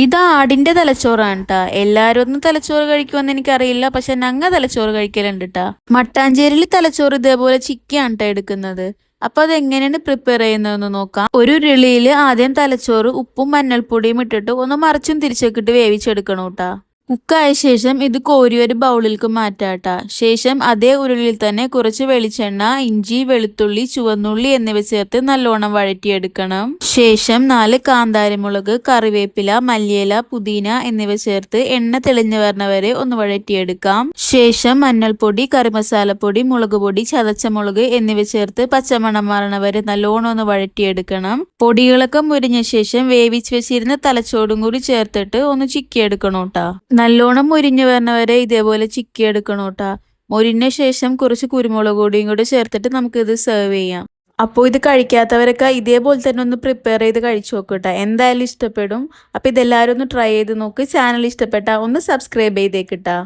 ഇത് ആടിന്റെ തലച്ചോറാണ് ട്ടാ എല്ലാരും ഒന്നും തലച്ചോറ് കഴിക്കുമെന്ന് എനിക്കറിയില്ല പക്ഷെ ഞങ്ങ തലച്ചോറ് കഴിക്കലുണ്ട് ട്ടാ മട്ടാഞ്ചേരിയിൽ തലച്ചോറ് ഇതേപോലെ ചിക്കയാണ് ട്ടാ എടുക്കുന്നത്. അപ്പൊ അത് എങ്ങനെയാണ് പ്രിപ്പയർ ചെയ്യുന്നതെന്ന് നോക്കാം. ഒരു ഉരുളിയിൽ ആദ്യം തലച്ചോറ് ഉപ്പും മഞ്ഞൾപ്പൊടിയും ഇട്ടിട്ട് ഒന്ന് മറിച്ചും തിരിച്ചൊക്കെ ഇട്ട് വേവിച്ചെടുക്കണം ട്ടാ കുക്കായ ശേഷം ഇത് കോരി ഒരു ബൗളിലേക്ക് മാറ്റാട്ട. ശേഷം അതേ ഉരുളിയിൽ തന്നെ കുറച്ച് വെളിച്ചെണ്ണ ഇഞ്ചി വെളുത്തുള്ളി ചുവന്നുള്ളി എന്നിവ ചേർത്ത് നല്ലോണം വഴറ്റിയെടുക്കണം. ശേഷം നാല് കാന്താരിമുളക് കറിവേപ്പില മല്ലിയില പുതിന എന്നിവ ചേർത്ത് എണ്ണ തെളിഞ്ഞു വരണവരെ ഒന്ന് വഴറ്റിയെടുക്കാം. ശേഷം മഞ്ഞൾപ്പൊടി കറിമസാലപ്പൊടി മുളക് പൊടി ചതച്ച മുളക് എന്നിവ ചേർത്ത് പച്ചമണം മാറണവരെ നല്ലോണം ഒന്ന് വഴറ്റിയെടുക്കണം. പൊടികളൊക്കെ മുരിഞ്ഞ ശേഷം വേവിച്ച് വെച്ചിരുന്ന തലച്ചോടും കൂടി ചേർത്തിട്ട് ഒന്ന് ചിക്കിയെടുക്കണം കേട്ടാ നല്ലോണം മുരിഞ്ഞു വരണവരെ ഇതേപോലെ ചിക്കി എടുക്കണം കേട്ടാ. മുരിഞ്ഞ ശേഷം കുറച്ച് കുരുമുളക് പൊടിയും കൂടി ചേർത്തിട്ട് നമുക്ക് ഇത് സെർവ് ചെയ്യാം. അപ്പോൾ ഇത് കഴിക്കാത്തവരൊക്കെ ഇതേപോലെ തന്നെ ഒന്ന് പ്രിപ്പയർ ചെയ്ത് കഴിച്ചു നോക്കട്ടെ എന്തായാലും ഇഷ്ടപ്പെടും. അപ്പോൾ ഇതെല്ലാവരും ഒന്ന് ട്രൈ ചെയ്ത് നോക്ക്. ചാനൽ ഇഷ്ടപ്പെട്ടാൽ ഒന്ന് സബ്സ്ക്രൈബ് ചെയ്തേക്കിട്ടാ